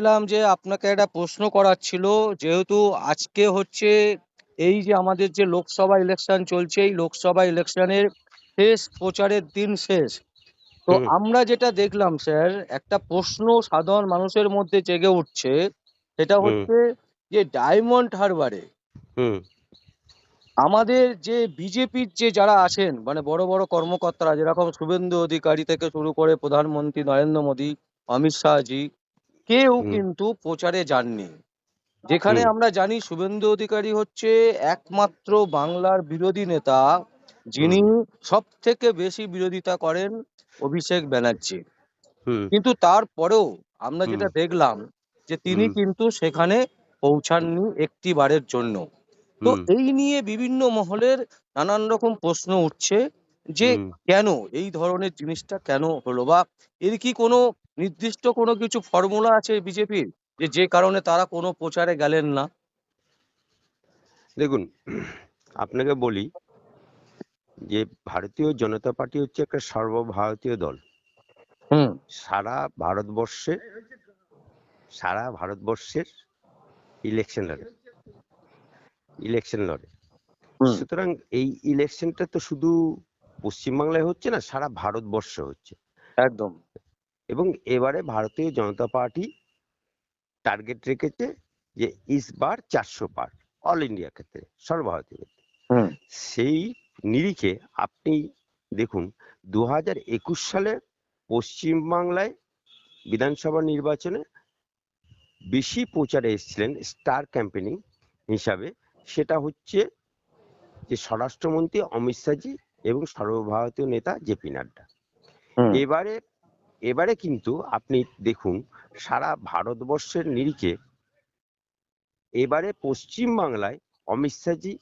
বলছিলাম যে আপনাকে একটা প্রশ্ন করার ছিল যেহেতু আজকে হচ্ছে এই যে আমাদের যে লোকসভা ইলেকশন চলছে এই লোকসভা ইলেকশনের শেষ প্রচারের দিন শেষ। তো আমরা যেটা দেখলাম স্যার একটা প্রশ্ন সাধারণ মানুষের মধ্যে জেগে উঠছে সেটা হচ্ছে যে ডায়মন্ড হারবারে হুম। আমাদের যে বিজেপির যে যারা আছেন মানে বড় বড় কর্মকর্তারা যেরকম শুভেন্দু অধিকারী থেকে শুরু করে প্রধানমন্ত্রী নরেন্দ্র মোদী অমিত শাহজি কেউ কিন্তু প্রচারে যাননি। যেখানে আমরা জানি শুভেন্দু অধিকারী হচ্ছে একমাত্র বাংলার বিরোধী নেতা যিনি সব থেকে বেশি বিরোধিতা করেন অভিষেক ব্যানার্জি। কিন্তু তারপরেও আমরা যেটা দেখলাম যে তিনি কিন্তু সেখানে পৌঁছাননি একটি বারের জন্য। তো এই নিয়ে বিভিন্ন মহলের নানান রকম প্রশ্ন উঠছে যে কেন এই ধরনের জিনিসটা কেন হলো বা এর কি কোনো নির্দিষ্ট কোনো কিছু ফর্মুলা আছে বিজেপির যে যে কারণে তারা কোনো প্রচারে গেলেন না? দেখুন আপনাকে বলি যে ভারতীয় জনতা পার্টি হচ্ছে একটা সর্বভারতীয় দল। হুম। সারা ভারতবর্ষে সারা ভারতবর্ষের ইলেকশন লড়ে। ইলেকশন লড়ে। সুতরাং এই ইলেকশনটা তো শুধু পশ্চিমবাংলায় হচ্ছে না সারা ভারতবর্ষে হচ্ছে। একদম। এবং এবারে ভারতীয় জনতা পার্টি টার্গেট রেখেছে যে ইসবার চারশো পার অল ইন্ডিয়া ক্ষেত্রে সর্বভারতীয় ক্ষেত্রে। সেই নিরিখে আপনি দেখুন দু হাজার একুশ সালে পশ্চিমবাংলায় বিধানসভা নির্বাচনে বেশি প্রচারে এসেছিলেন স্টার ক্যাম্পেনিং হিসাবে সেটা হচ্ছে যে স্বরাষ্ট্রমন্ত্রী অমিত শাহজি এবং সর্বভারতীয় নেতা জেপি নাড্ডা। এবারে এবারে কিন্তু আপনি দেখুন, সারা ভারতবর্ষের নিরিখে এবারে পশ্চিম বাংলায় অমিত শাহজি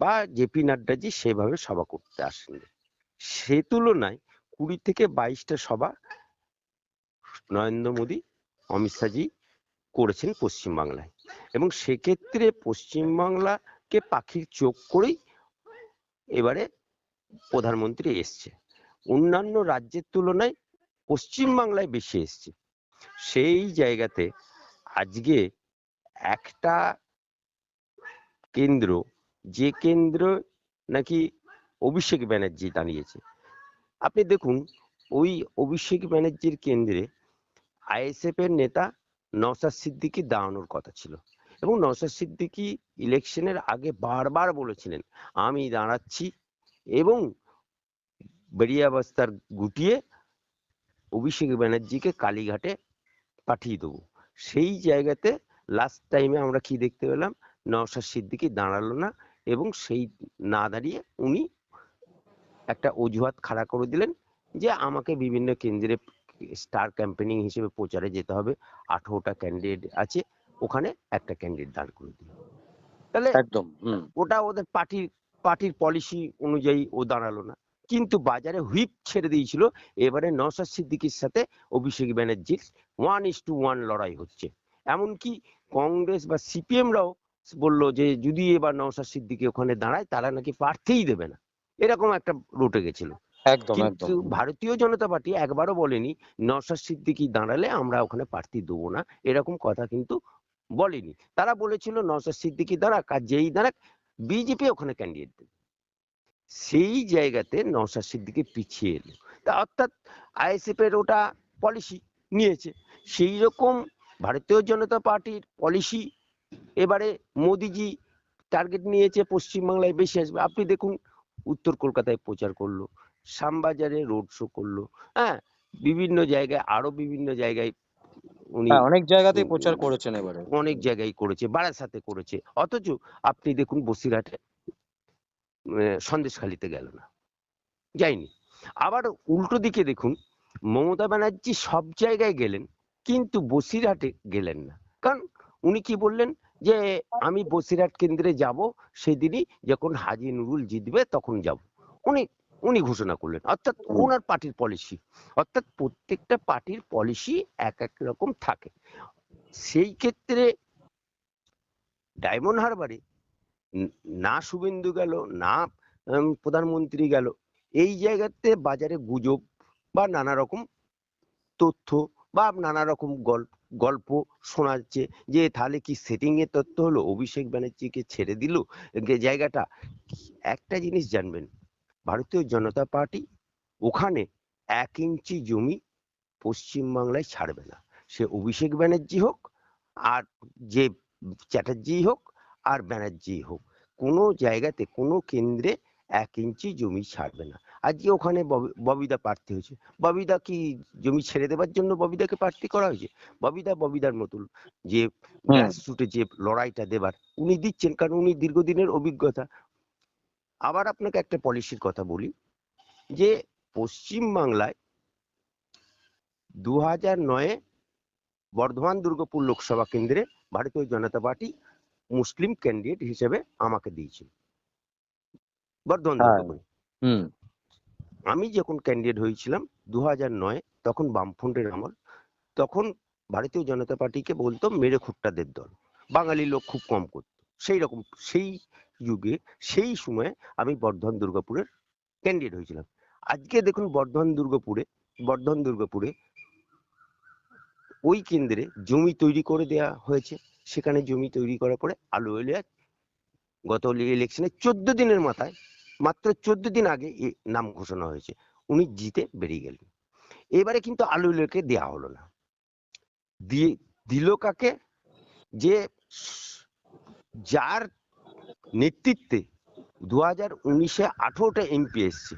বা জেপি নাড্ডাজি সেভাবে সভা করতে আসেননি। সে তুলনায় কুড়ি থেকে বাইশটা সভা নরেন্দ্র মোদী, অমিত শাহজি করেছেন পশ্চিমবাংলায়। এবং সেক্ষেত্রে পশ্চিমবাংলাকে পাখির চোখ করেই এবারে প্রধানমন্ত্রী এসছে। অন্যান্য রাজ্যের তুলনায় পশ্চিমবাংলায় বেশি এসছে। সেই জায়গাতে আজকে একটা কেন্দ্র, যে কেন্দ্র নাকি অভিষেক ব্যানার্জি দাঁড়িয়েছে। আপনি দেখুন, ওই অভিষেক ব্যানার্জির কেন্দ্রে আইএসএফ এর নেতা নওশাদ সিদ্দিকী দাঁড়ানোর কথা ছিল। এবং নওশাদ সিদ্দিকি ইলেকশনের আগে বারবার বলেছিলেন, আমি দাঁড়াচ্ছি এবং বেরিয়াবস্তার গুটিয়ে অভিষেক ব্যানার্জিকে কালীঘাটে পাঠিয়ে দেবো। সেই জায়গাতে লাস্ট টাইমে আমরা কি দেখতে পেলাম? নওশাদ সিদ্দিকি দাঁড়াল না এবং সেই না দাঁড়িয়ে উনি একটা অজুহাত খাড়া করে দিলেন যে আমাকে বিভিন্ন কেন্দ্রে স্টার ক্যাম্পেনিং হিসেবে প্রচারে যেতে হবে। আঠারোটা ক্যান্ডিডেট আছে ওখানে একটা ক্যান্ডিডেট দাঁড় করে দিল তাহলে একদম ওটা ওদের পার্টির পার্টির পলিসি অনুযায়ী ও দাঁড়াল না। কিন্তু বাজারে হুইপ ছেড়ে দিয়েছিল। এবারে নওশাদ সিদ্দিকীর সাথে অভিষেক ব্যানার্জির ওয়ান ইস টু ওয়ান লড়াই হচ্ছে। এমনকি কংগ্রেস বা সিপিএমরাও বলল যে যদি এবার নওশাদ সিদ্দিকী ওখানে দাঁড়ায় তারা নাকি প্রার্থীই দেবে না। এরকম একটা রুটে গেছিল। কিন্তু ভারতীয় জনতা পার্টি একবারও বলেনি নওশাদ সিদ্দিকি দাঁড়ালে আমরা ওখানে প্রার্থী দেবো না। এরকম কথা কিন্তু বলেনি। তারা বলেছিল নওশাদ সিদ্দিকী দাঁড়াক আর যেই দাঁড়াক বিজেপি ওখানে ক্যান্ডিডেট দেবে। সেই জায়গাতে নওশাদ সিদ্দিকী পিছিয়ে এলো। তা অর্থাৎ আইএসএফ এর ওটা পলিসি নিয়েছে। সেই রকম ভারতীয় জনতা পার্টির পলিসি এবারে মোদিজি টার্গেট নিয়েছে পশ্চিমবাংলায় বেশি আসবে। আপনি দেখুন উত্তর কলকাতায় প্রচার করল শ্যামবাজারে রোড শো করল হ্যাঁ? বিভিন্ন জায়গায় আরও বিভিন্ন জায়গায় উনি হ্যাঁ অনেক জায়গাতেই প্রচার করেছেন এবারে। অনেক জায়গায় করেছে বারাসাতে করেছে। অথচ আপনি দেখুন বসিরহাটে সন্দেশখালিতে গেল না। যায়নি আবার উল্টো দিকে দেখুন মমতা ব্যানার্জি সব জায়গায় গেলেন কিন্তু বসিরহাটে গেলেন না। কারণ উনি কি বললেন যে আমি বসিরহাট কেন্দ্রে যাব সেদিনই যখন হাজি নুরুল জিতবে তখন যাব। উনি উনি ঘোষণা করলেন। অর্থাৎ ওনার পার্টির পলিসি। অর্থাৎ প্রত্যেকটা পার্টির পলিসি এক এক রকম থাকে। সেই ক্ষেত্রে ডায়মন্ড হারবারে ন- শুভেন্দু গেল, না প্রধানমন্ত্রী গেল, এই জায়গাতে বাজারে গুজব বা নানা রকম তথ্য বা নানা রকম গল্প গল্প শোনাচ্ছে যে, তাহলে কি সেটিং এর তত্ত্ব হলো? অভিষেক ব্যানার্জিকে ছেড়ে দিল যে জায়গাটা? একটা জিনিস জানবেন, ভারতীয় জনতা পার্টি ওখানে এক ইঞ্চি জমি পশ্চিমবাংলায় ছাড়বে না। সে অভিষেক ব্যানার্জি হোক আর যে চ্যাটার্জি হোক আর ব্যানার্জি হোক। কোনো জায়গাতে কোনো কেন্দ্রে এক ইঞ্চি জমি ছাড়বে না। আজকে ওখানে ববি- ববিদা প্রার্থী হয়েছে। ববিদা কি জমি ছেড়ে দেবার জন্য ববিদাকে প্রার্থী করা হয়েছে? ববিদা ববিদার মতন যে গ্রাস রুটে যে লড়াইটা দেবার উনি দিচ্ছেন কারণ উনি দীর্ঘদিনের অভিজ্ঞতা। আবার আপনাকে একটা পলিসির কথা বলি যে পশ্চিম বাংলায় দু হাজার নয়ে বর্ধমান দুর্গাপুর লোকসভা কেন্দ্রে ভারতীয় জনতা পার্টি মুসলিম ক্যান্ডিডেট হিসেবে আমাকে দিয়েছিল। বর্ধমান হ্যাঁ। আমি যখন ক্যান্ডিডেট হয়েছিলাম দু হাজার নয় তখন বামফ্রন্টের আমল তখন ভারতীয় জনতা পার্টিকে বলতো মেরে খুট্টাদের দল। বাঙালি লোক খুব কম করতো। সেই রকম সেই যুগে সেই সময়ে আমি বর্ধমান দুর্গাপুরের ক্যান্ডিডেট হয়েছিলাম। আজকে দেখুন বর্ধমান দুর্গাপুরে বর্ধমান দুর্গাপুরে ওই কেন্দ্রে জমি তৈরি করে দেয়া হয়েছে। সেখানে জমি তৈরি করার পরে আলু এলিয়া গত ইলেকশনে চোদ্দ দিনের মাথায় মাত্র চোদ্দ দিন আগে এ নাম ঘোষণা হয়েছে। উনি জিতে বেরিয়ে গেলেন। এবারে কিন্তু আলু এলিয়াকে দেওয়া হলো না। দিয়ে দিল কাকে? যে যার নেতৃত্বে দু হাজার উনিশে আঠারোটা এমপি এসছে।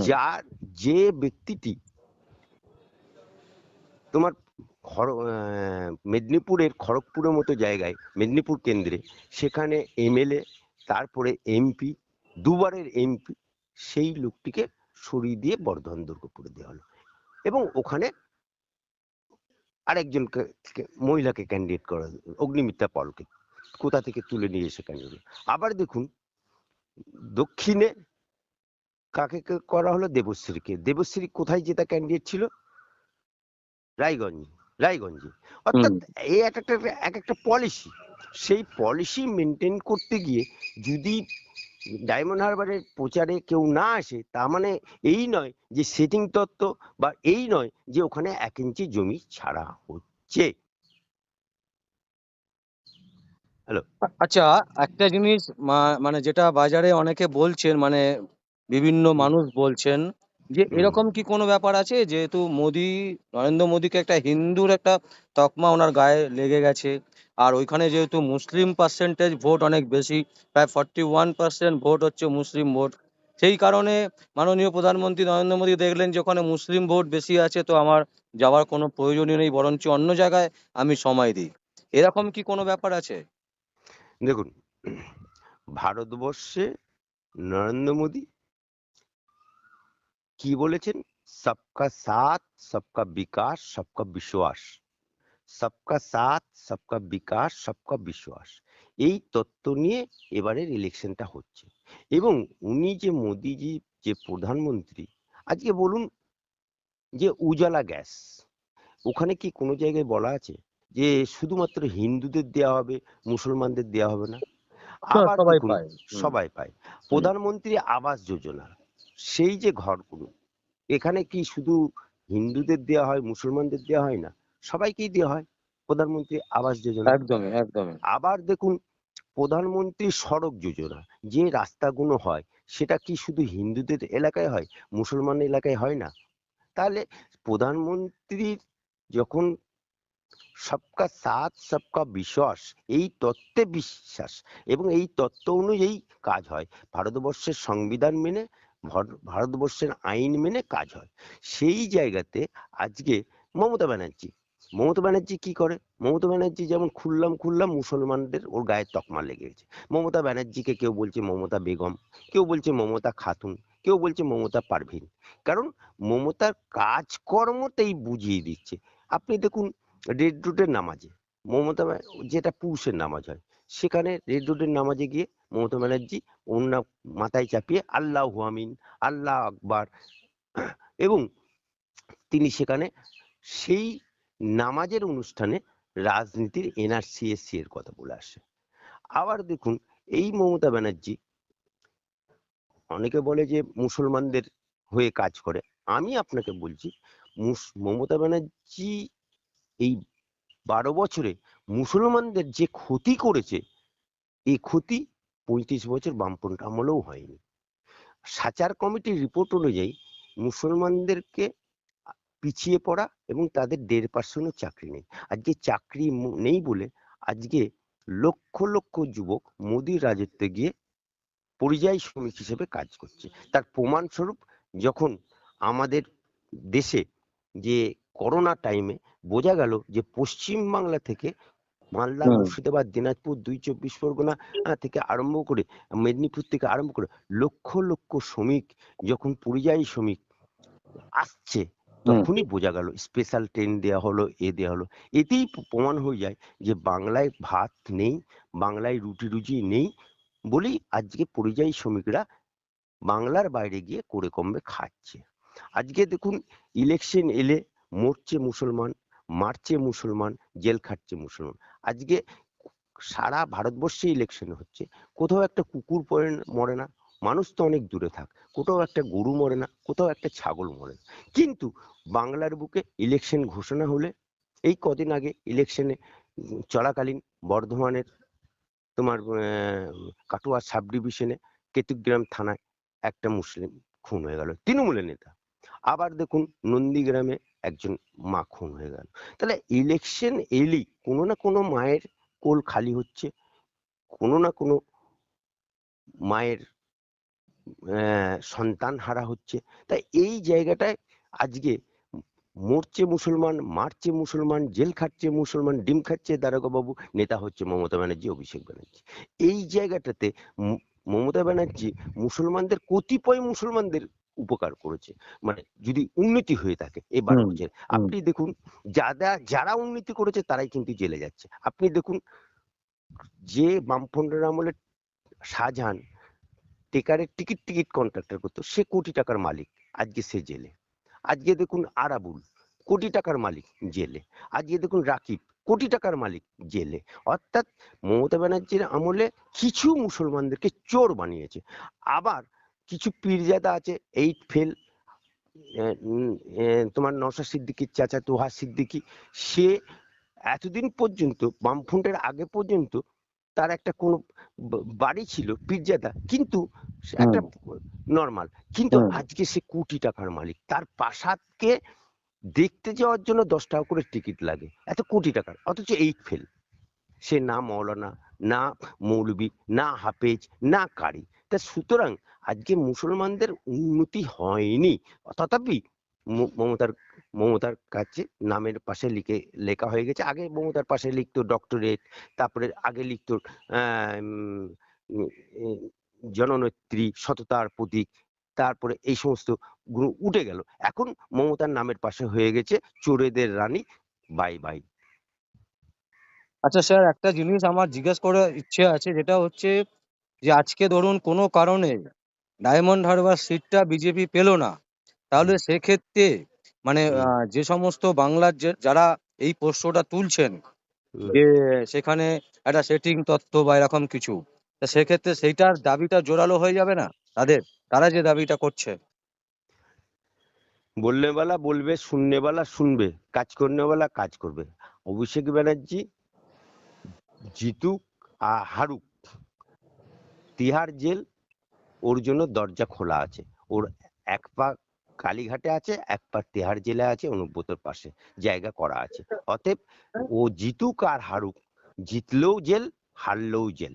যার যে ব্যক্তিটি তোমার খড়- মেদিনীপুরের খড়গপুরের মতো জায়গায়, মেদিনীপুর কেন্দ্রে, সেখানে এমএলএ, তারপরে এমপি, দুবারের এমপি, সেই লোকটিকে সরিয়ে দিয়ে বর্ধমান দুর্গাপুরে দেওয়া হলো। এবং ওখানে আরেকজন মহিলাকে ক্যান্ডিডেট করা অগ্নিমিত্রা পলকে। কোথা থেকে তুলে নিয়ে এসে ক্যান্ডিডেট আবার দেখুন, দক্ষিণে কাকে করা হলো? দেবশ্রীকে। দেবশ্রী কোথায় জেতা ক্যান্ডিডেট ছিল? রায়গঞ্জ। রায়গঞ্জে। অর্থাৎ এই এক একটা এক একটা পলিসি সেই পলিসি মেনটেন করতে গিয়ে যদি ডায়মন্ড হারবারের প্রচারে কেউ না আসে তার মানে এই নয় যে সেটিং তত্ত্ব বা এই নয় যে ওখানে এক ইঞ্চি জমি ছাড়া হচ্ছে। হ্যালো আচ্ছা একটা জিনিস মা- মানে যেটা বাজারে অনেকে বলছেন মানে বিভিন্ন মানুষ বলছেন যে এরকম কি কোনো ব্যাপার আছে? যেহেতু মোদি নরেন্দ্র মোদীকে একটা হিন্দুর একটা তকমা ওনার গায়ে লেগে গেছে। আর ওইখানে যেহেতু মুসলিম পার্সেন্টেজ ভোট অনেক বেশি প্রায় ফর্টি ওয়ান পার্সেন্ট ভোট হচ্ছে মুসলিম ভোট সেই কারণে মাননীয় প্রধানমন্ত্রী নরেন্দ্র মোদী দেখলেন যে ওখানে মুসলিম ভোট বেশি আছে তো আমার যাওয়ার কোনো প্রয়োজনই নেই বরঞ্চ অন্য জায়গায় আমি সময় দিই। এরকম কি কোনো ব্যাপার আছে? দেখুন ভারতবর্ষে নরেন্দ্র মোদী কি বলেছেন? সবকা সাথ সবকা বিকাশ সবকা বিশ্বাস সবকা সাথ সবকা বিকাশ সবকা বিশ্বাস এই তত্ত্ব নিয়ে এবারের ইলেকশনটা হচ্ছে। এবং উনি যে মোদিজি যে প্রধানমন্ত্রী আজকে বলুন যে উজালা গ্যাস ওখানে কি কোনো জায়গায় বলা আছে যে শুধুমাত্র হিন্দুদের দেওয়া হবে মুসলমানদের দেওয়া হবে না? আবার সবাই পায় সবাই পায়। প্রধানমন্ত্রী আবাস যোজনা সেই যে ঘরগুলো এখানে কি শুধু হিন্দুদের দেওয়া হয় মুসলমানদের দেওয়া হয় না? সবাইকেই দেওয়া হয় প্রধানমন্ত্রী আবাস যোজনা। একদমই একদমই। আবার দেখুন প্রধানমন্ত্রী সড়ক যোজনা যে রাস্তাগুলো হয় সেটা কি শুধু হিন্দুদের এলাকায় হয় মুসলমান এলাকায় হয় না? তাহলে প্রধানমন্ত্রীর যখন সবকা সাথ সবকা বিশ্বাস এই তত্ত্বে বিশ্বাস এবং এই তত্ত্ব অনুযায়ী কাজ হয় ভারতবর্ষের সংবিধান মেনে ভারতবর্ষের আইন মেনে কাজ হয়। সেই জায়গাতে আজকে মমতা ব্যানার্জি মমতা ব্যানার্জি কি করে? মমতা ব্যানার্জি যেমন খুললাম খুললাম মুসলমানদের ওর গায়ে তকমা লেগে গেছে। মমতা ব্যানার্জিকে কেউ বলছে মমতা বেগম, কেউ বলছে মমতা খাতুন, কেউ বলছে মমতা পারভিন। কারণ মমতার কাজকর্মতেই বুঝিয়ে দিচ্ছে। আপনি দেখুন, রেড রুটের নামাজে মমতা যেটা পুরুষের নামাজ হয়, সেখানে রেড রুটের নামাজে গিয়ে মমতা ব্যানার্জি ওনা মাথায় চাপিয়ে আল্লাহ আমিন, আল্লাহ আকবার। এবং তিনি সেখানে সেই নামাজের অনুষ্ঠানে রাজনীতির এনআরসিএসসি এর কথা বলে আসে। আবার দেখুন, এই মমতা ব্যানার্জি অনেকে বলে যে মুসলমানদের হয়ে কাজ করে। আমি আপনাকে বলছি মমতা ব্যানার্জি এই বারো বছরে মুসলমানদের যে ক্ষতি করেছে, এই ক্ষতি পঁয়ত্রিশ বছর বামপন্থ আমলেও হয়নি। সাচার কমিটির রিপোর্ট অনুযায়ী মুসলমানদেরকে পিছিয়ে পড়া এবং তাদের দেড় পার্সেন্টও চাকরি নেই। আজকে চাকরি নেই বলে আজকে লক্ষ লক্ষ যুবক মোদির রাজত্বে গিয়ে পরিযায়ী শ্রমিক হিসেবে কাজ করছে। তার প্রমাণস্বরূপ যখন আমাদের দেশে যে করোনা টাইমে বোঝা গেল যে পশ্চিম বাংলা থেকে মালদা মুর্শিদাবাদ দিনাজপুর দুই চব্বিশ পরগনা থেকে আরম্ভ করে মেদিনীপুর থেকে আরম্ভ করে লক্ষ লক্ষ শ্রমিক যখন পরিযায়ী শ্রমিক আসছে তখনই বোঝা গেল স্পেশাল ট্রেন দেওয়া হলো এ দেওয়া হলো। এতেই প্রমাণ হয়ে যায় যে বাংলায় ভাত নেই বাংলায় রুটি রুজি নেই বলেই আজকে পরিযায়ী শ্রমিকরা বাংলার বাইরে গিয়ে করে কমবে খাচ্ছে। আজকে দেখুন ইলেকশন এলে মরছে মুসলমান। মারছে মুসলমান, জেল খাটছে মুসলমান। আজকে সারা ভারতবর্ষে ইলেকশন হচ্ছে। কোথাও একটা কুকুর পড়ে মরে না, মানুষ তো অনেক দূরে থাক। কোথাও একটা গরু মরে না, কোথাও একটা ছাগল মরে না। কিন্তু বাংলার বুকে ইলেকশন ঘোষণা হলে, এই কদিন আগে ইলেকশনে চলাকালীন বর্ধমানের তোমার কাটোয়া সাব ডিভিশনে কেতুগ্রাম থানায় একটা মুসলিম খুন হয়ে গেল, তৃণমূলের নেতা। আবার দেখুন নন্দীগ্রামে একজন মা খুন হয়ে গেল। তাহলে ইলেকশন এলেই কোনো না কোনো মায়ের কোল খালি হচ্ছে, কোনো না কোনো মায়ের সন্তান হারা হচ্ছে। তাই এই জায়গাটায় আজকে মরছে মুসলমান, মারছে মুসলমান, জেল খাচ্ছে মুসলমান, ডিম খাচ্ছে বাবু নেতা হচ্ছে মমতা ব্যানার্জি, অভিষেক ব্যানার্জি। এই জায়গাটাতে মমতা ব্যানার্জি মুসলমানদের, কতিপয় মুসলমানদের উপকার করেছে। মানে যদি উন্নতি হয়ে থাকে হুম, হচ্ছে আপনি দেখুন যারা যারা উন্নতি করেছে তারাই কিন্তু জেলে যাচ্ছে। আপনি দেখুন যে বামফ্রন্টের আমলে শাহজাহান টেকারের টিকিট টিকিট কন্ট্রাক্টর করতো সে কোটি টাকার মালিক আজকে সে জেলে। আজকে দেখুন আরাবুল কোটি টাকার মালিক জেলে। আজকে দেখুন রাকিব কোটি টাকার মালিক জেলে। অর্থাৎ মমতা ব্যানার্জির আমলে কিছু মুসলমানদেরকে চোর বানিয়েছে। আবার কিছু পীরজাদা আছে এইট ফেল তোমার নশা সিদ্দিকির চাচা তোহা সিদ্দিকি সে এতদিন পর্যন্ত বামফ্রন্টের আগে পর্যন্ত তার একটা কোনো বাড়ি ছিল পীরজাদা কিন্তু একটা নর্মাল কিন্তু আজকে সে কোটি টাকার মালিক তার প্রাসাদকে দেখতে যাওয়ার জন্য দশ টাকা করে টিকিট লাগে এত কোটি টাকার অথচ এইট ফেল সে না মৌলানা না মৌলবি না হাফেজ না কারি তা সুতরাং আজকে মুসলমানদের উন্নতি হয়নি। তথাপি মমতার মমতার কাছে নামের পাশে লিখে, লেখা হয়ে গেছে। আগে মমতার পাশে লিখতো ডক্টরেট, তারপরে আগে লিখতো জননেত্রী, সততার প্রতীক, তারপরে এই সমস্তগুলো উঠে গেল। এখন মমতার নামের পাশে হয়ে গেছে চোরেদের রানী, বাই বাই। আচ্ছা স্যার, একটা জিনিস আমার জিজ্ঞেস করার ইচ্ছে আছে, যেটা হচ্ছে যে আজকে ধরুন কোনো কারণে ডায়মন্ড হারবার সিটটা বিজেপি পেল না তাহলে সেক্ষেত্রে মানে যে সমস্ত বাংলার যারা এই প্রশ্নটা তুলছেন যে সেখানে একটা সেটিং তত্ত্ব বা এরকম কিছু সেক্ষেত্রে সেইটার দাবিটা জোরালো হয়ে যাবে না তাদের? তারা যে দাবিটা করছে? বললে বেলা বলবে শুননেওয়ালা শুনবে কাজ করনেওয়ালা কাজ করবে। অভিষেক ব্যানার্জি জিতুক আর হারুক। তিহার জেল ওর জন্য দরজা খোলা আছে। ওর এক পা কালীঘাটে আছে এক পা তিহার জেলে আছে অনুব্রতর পাশে জায়গা করা আছে। অতএব ও জিতুক আর হারুক জিতলেও জেল হারলেও জেল।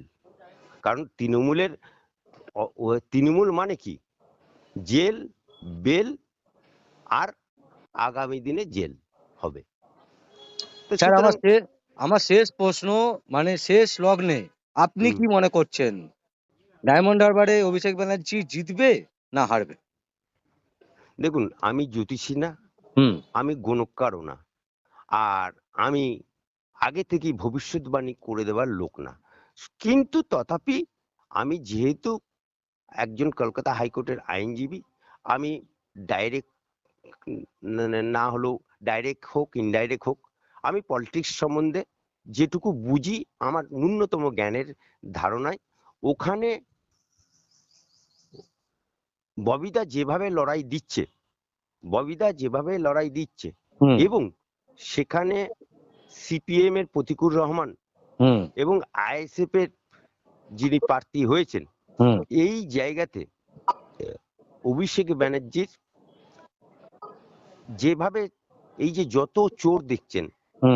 কারণ তৃণমূলের তৃণমূল মানে কি? জেল বেল আর আগামী দিনে জেল হবে। স্যার আমার শেষ আমার শেষ প্রশ্ন মানে শেষ লগ্নে আপনি কি মনে করছেন? ডায়মন্ড হারবারে অভিষেক ব্যানার্জি জিতবে না হারবে? দেখুন আমি জ্যোতিষী না হুম। আমি গণককারও না আর আমি আগে থেকেই ভবিষ্যৎবাণী করে দেওয়ার লোক না। কিন্তু তথাপি আমি যেহেতু একজন কলকাতা হাইকোর্টের আইনজীবী আমি ডাইরেক্ট না হলেও ডাইরেক্ট হোক ইনডাইরেক্ট হোক আমি পলিটিক্স সম্বন্ধে যেটুকু বুঝি আমার ন্যূনতম জ্ঞানের ধারণায় ওখানে ববিদা যেভাবে লড়াই দিচ্ছে ববিদা যেভাবে লড়াই দিচ্ছে এবং সেখানে সিপিএম এর প্রতিকুর রহমান এবং আইএসএফ এর যিনি প্রার্থী হয়েছেন এই জায়গাতে অভিষেক ব্যানার্জির যেভাবে এই যে যত চোর দেখছেন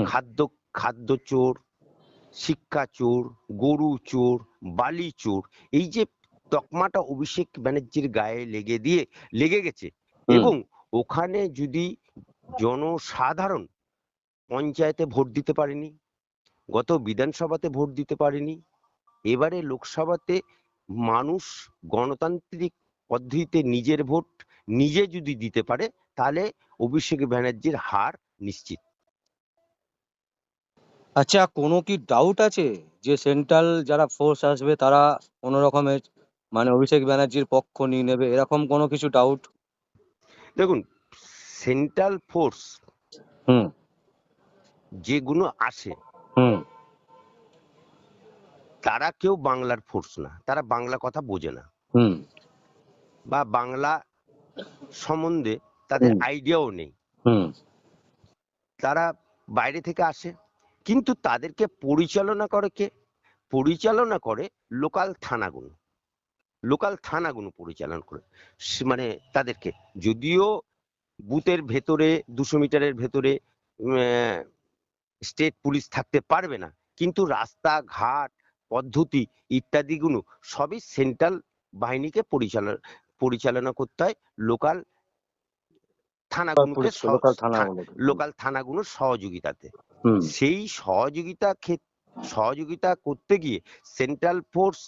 খাদ্য খাদ্য চোর শিক্ষা চোর গরু চোর বালি চোর এই যে তকমাটা অভিষেক ব্যানার্জির গায়ে লেগে দিয়ে লেগে গেছে। এবং ওখানে যদি জনসাধারণ পঞ্চায়েতে ভোট দিতে পারেনি গত বিধানসভাতে ভোট দিতে পারেনি এবারে লোকসভাতে মানুষ গণতান্ত্রিক পদ্ধতিতে নিজের ভোট নিজে যদি দিতে পারে তাহলে অভিষেক ব্যানার্জির হার নিশ্চিত। আচ্ছা কোনো কি ডাউট আছে যে সেন্ট্রাল যারা ফোর্স আসবে তারা কোনো রকমের মানে অভিষেক ব্যানার্জির পক্ষ নিয়ে নেবে? এরকম কোনো কিছু ডাউট দেখুন সেন্ট্রাল ফোর্স হুম। যেগুলো আসে হুম। তারা কেউ বাংলার ফোর্স না। তারা বাংলা কথা বোঝে না। হুম। বা বাংলা সম্বন্ধে তাদের আইডিয়াও নেই। হুম। তারা বাইরে থেকে আসে। কিন্তু তাদেরকে পরিচালনা করে কে? পরিচালনা করে লোকাল থানাগুলো। লোকাল থানাগুলো পরিচালনা করে। মানে তাদেরকে। যদিও বুথের ভেতরে দুশো মিটারের ভেতরে স্টেট পুলিশ থাকতে পারবে না। কিন্তু রাস্তাঘাট পদ্ধতি ইত্যাদিগুলো সবই সেন্ট্রাল বাহিনীকে পরিচালনা পরিচালনা করতে হয় লোকাল থানাগুলোকে লোকাল থা- থানাগুলো লোকাল থানাগুলোর সহযোগিতাতে। সেই সহযোগিতা সহযোগিতা করতে গিয়ে সেন্ট্রাল ফোর্স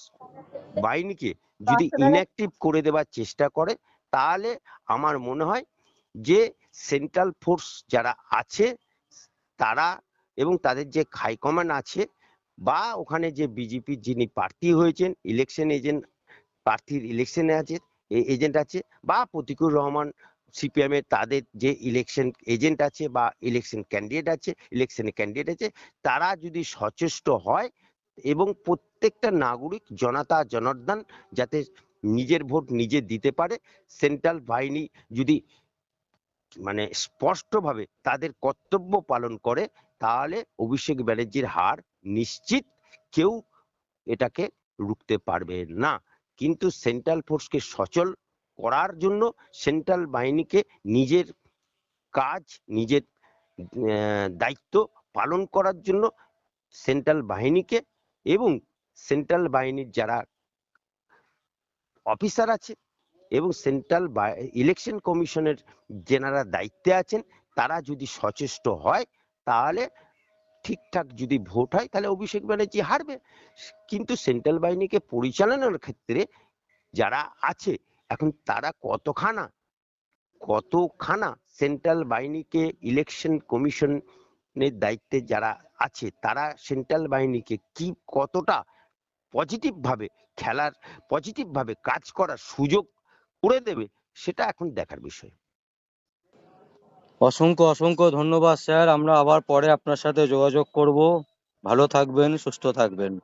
বাহিনীকে যদি ইনঅ্যাক্টিভ করে দেওয়ার চেষ্টা করে তাহলে আমার মনে হয় যে সেন্ট্রাল ফোর্স যারা আছে তারা এবং তাদের যে হাইকমান্ড আছে বা ওখানে যে বিজেপির যিনি প্রার্থী হয়েছেন ইলেকশন এজেন্ট প্রার্থীর ইলেকশনে আছে এজেন্ট আছে বা প্রতিকুর রহমান সিপিএম এর তাদের যে ইলেকশন এজেন্ট আছে বা ইলেকশন ক্যান্ডিডেট আছে ইলেকশনে ক্যান্ডিডেট আছে, তারা যদি সচেষ্ট হয় এবং প্রত্যেকটা নাগরিক জনতা জনার্দন যাতে নিজের ভোট নিজে দিতে পারে সেন্ট্রাল বাহিনী যদি মানে স্পষ্টভাবে তাদের কর্তব্য পালন করে, তাহলে অভিষেক ব্যানার্জির হার নিশ্চিত কেউ এটাকে রুখতে পারবে না। কিন্তু সেন্ট্রাল ফোর্সকে সচল করার জন্য সেন্ট্রাল বাহিনীকে নিজের কাজ, নিজের দায়িত্ব পালন করার জন্য সেন্ট্রাল বাহিনীকে এবং সেন্ট্রাল বাহিনীর যারা অফিসার আছে এবং সেন্ট্রাল ইলেকশন কমিশনের যেনারা দায়িত্বে আছেন, তারা যদি সচেষ্ট হয়, তাহলে ঠিকঠাক যদি ভোট হয়, তাহলে অভিষেক ব্যানার্জি হারবে। কিন্তু সেন্ট্রাল বাহিনীকে পরিচালনার ক্ষেত্রে যারা আছে এখন তারা কতখানা কতখানা সেন্ট্রাল বাহিনীকে ইলেকশন কমিশনের দায়িত্বে যারা আছে, তারা সেন্ট্রাল বাহিনীকে কি কতটা পজিটিভ ভাবে খেলার পজিটিভ ভাবে কাজ করার সুযোগ করে দেবে, সেটা এখন দেখার বিষয়। অসংখ্য অসংখ্য ধন্যবাদ, স্যার। আমরা আবার পরে আপনার সাথে যোগাযোগ করব। ভালো থাকবেন, সুস্থ থাকবেন।